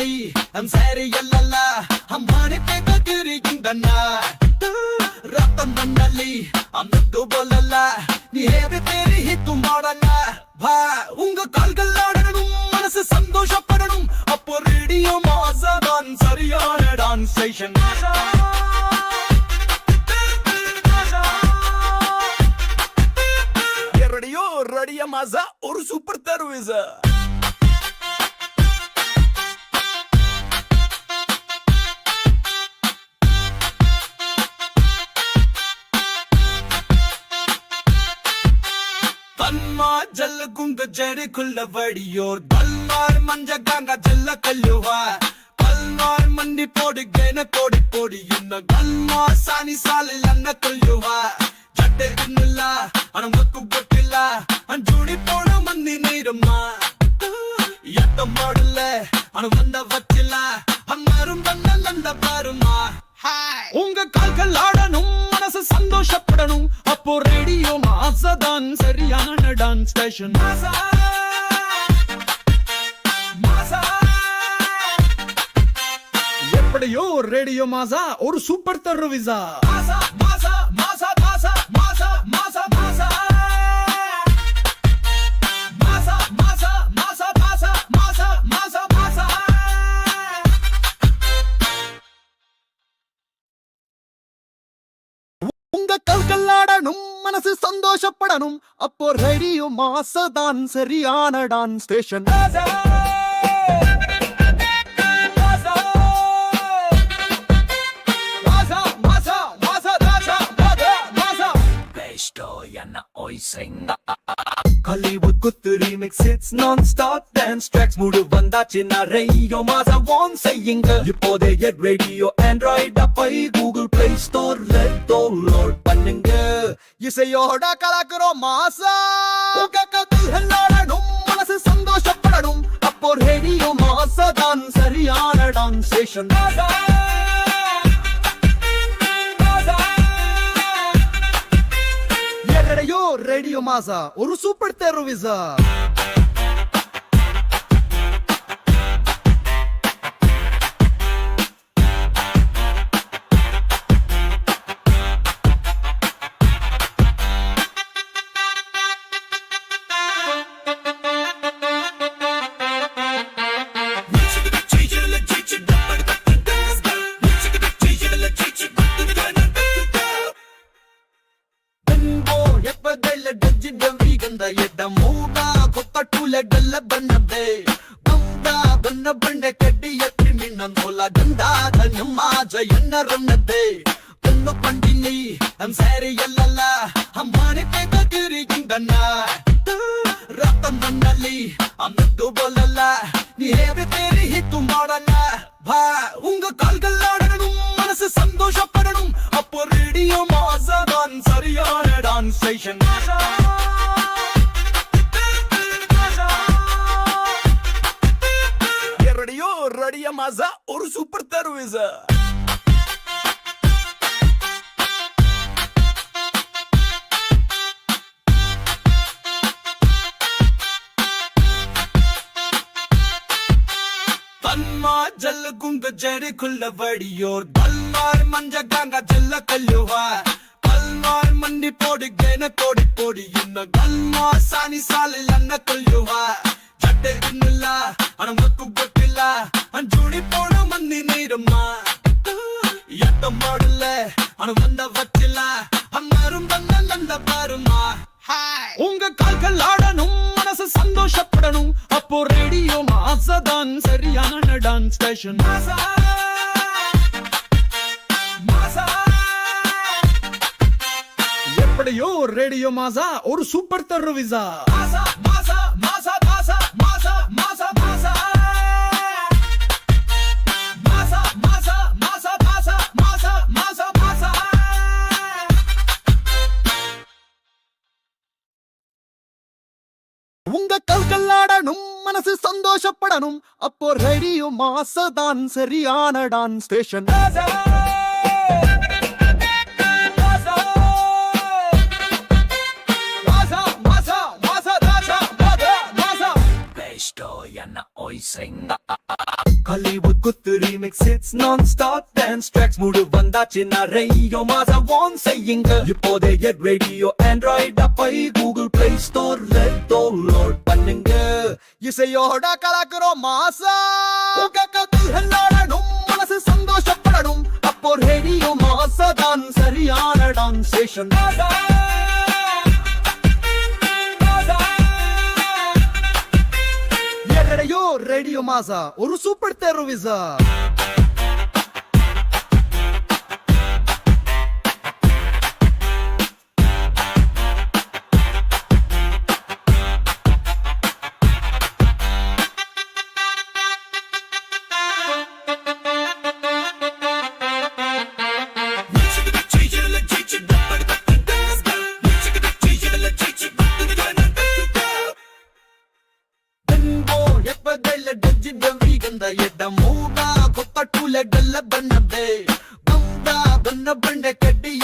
நீ am sorry அல்லல்லா அம்மானித்தை தகுரிகின்றனா ரத்தம் தன்னலி அம்னு போலல்ல நீ ஏவி தேரி ஹித்தும் மாடல்ல வா உங்க கால்கள் ஆடணும் மனசு சந்தோஷப்படணும். அப்போ ரேடியோ மாசாதான் சரியான டான்ஸ் செஷன் ரேடியோ ரடிய மாசா ஒரு சூப்பர் தருவிசா ஜல்ல குங்கு ஜெடிக்குள்ள வடியோர். பல்வார் மஞ்ச காங்க ஜல்ல கல்லுவார். பல்வார் மண்டி போடு கேன கோடி போடி இன்ன கல்மா சாணி சாலில் அண்ண கொல்லுவார். ஜட்டை கண்ணுல்லா அனமுக்கு பொட்டில்லா அஞ்சூடி போன மந்தி நீரம்மா. எத்த மாடல அனு வந்த வச்சில்லா அம்மரும் தன்னல் அந்த பாருமா உங்க கால்கள் ஆடணும் மனசு சந்தோஷப்படணும். அப்போ ரேடியோ மாசதான் சரியான டான்ஸ் ஸ்டேஷன் மாசா மாசா எப்படியோ ரேடியோ மாசா ஒரு சூப்பர் தருவிசா விசா மாசா மாசா மனசு சந்தோஷப்படணும். அப்போ ரெடியோ மாசதான் சரியான டான்ஸ் ஸ்டேஷன் Hollywood குத்து remix hits non-stop dance tracks. Mood வந்தாச்சு நிறைய மாசா வான் செய்யுங்க இப்போதே எட் ரேடியோ ஆண்ட்ராய்ட் அப்பை Google Play Store download இசையோட கலக்குறோம் மாசா. உங்க மனசு சந்தோஷப்படணும் அப்போ ரேடியோ மாசதான் சரியான டான்ஸ் ஸ்டேஷன் ரேடியோ மாசா ஒரு சூப்பர் தெருவிசா ಎಪ್ಪದೆಲ್ಲ ಡಜ್ಜಿದ ವೀಗಂದ ಎದ್ದ ಮೂಡ ಕೊತ್ತಟುಲ ಗಲ್ಲ ಬನ್ನದೆ ಬಂದ ಬನ್ನ ಬಂಡೆ ಕಡ್ಡಿ ಎತ್ತಿ ಮಿನ್ನೊಂದೋಲ ಗಂಧಾದ ನಮ್ಮಾಜ ಎನ್ನರನ್ನದೆ ಬೆನ್ನು ಪಂಡಿನಿ ನಮ್ ಸ್ಯಾರಿ ಎಲ್ಲಲ್ಲ ಅಮ್ಮಾನಿ ಬೇಗ ತಿರುಗಿಂದನ್ನ ರಕ್ತ ಮಣ್ಣಲ್ಲಿ ಅಮ್ಮದ್ದು ಬಲ್ಲಲ್ಲ நீ ಹೇಗೆ தேறி ஹித்து மாடல்ல வா உங்க கால்கள் ஆடணும் மனசு சந்தோஷப்படணும் அப்போ ரேடியோ மாசதான் சரியான டான்ஸ் ஸ்டேஷன் மாசா ஒரு சூப்பர் தருவே சார் தன்மா ஜல்ல குங்க ஜடிக்குள்ள வடியோர். பல்வார் மஞ்ச காங்க ஜல்ல கல்லுவார். பல்வார் மண்டி போடு கேன கோடி போடி இன்ன கல்மா சாணி சாலில் அண்ண கொல்லுவார். ஜட்டை இன்னுல்லா அனமுக்கு பொட்டில்லா അഞ്ചുണി പോണ മന്നി നീരുമ്മ എത്തം പാടില്ല അണുവന്ത വച്ചില്ല അന്നാരും വന്നല്ല പാരുമ്മ உங்க கால்கள் ஆடணும் மனசு சந்தோஷப்படணும். அப்போ ரேடியோ மாசதான் சரியான டான்ஸ் ஸ்டேஷன் மாசா. எப்படியோ ரேடியோ மாசா ஒரு சூப்பர் தர்ரு விசா. உங்க கல்கல்லாடணும் மனசு சந்தோஷப்படணும். அப்போ ரேடியோ மாசதான் சரியான dance station isto ja na oisinga Hollywood குத்து remix hits non-stop dance tracks mood வந்தாச்சு நிறைய மாசா வான் செய்யுங்க இப்போதே எட் ரேடியோ ஆண்ட்ராய்ட் அப்பை கூகுள் பிளே ஸ்டோர்ல டவுன்லோட் பண்ணுங்க. இசையோட கலக்குறோம் மாசா. எல்லாடணும் மனசு சந்தோஷப்படணும். அப்போ ரேடியோ மாசா தான் சரியான டான்ஸ் ஸ்டேஷன் ரேடியோ மாசா ஒரு சூப்பர் ಗಜ್ಜಿದ ವೀಗಂದ ಎಡ್ಡ ಮೂಡ ಕೊಪ್ಪ ಟೂಲೆ ಗಲ್ಲ ಬಣ್ಣದ್ದೆ ಬಂದ ಬನ್ನ ಬಂಡೆ ಕಡ್ಡಿಯ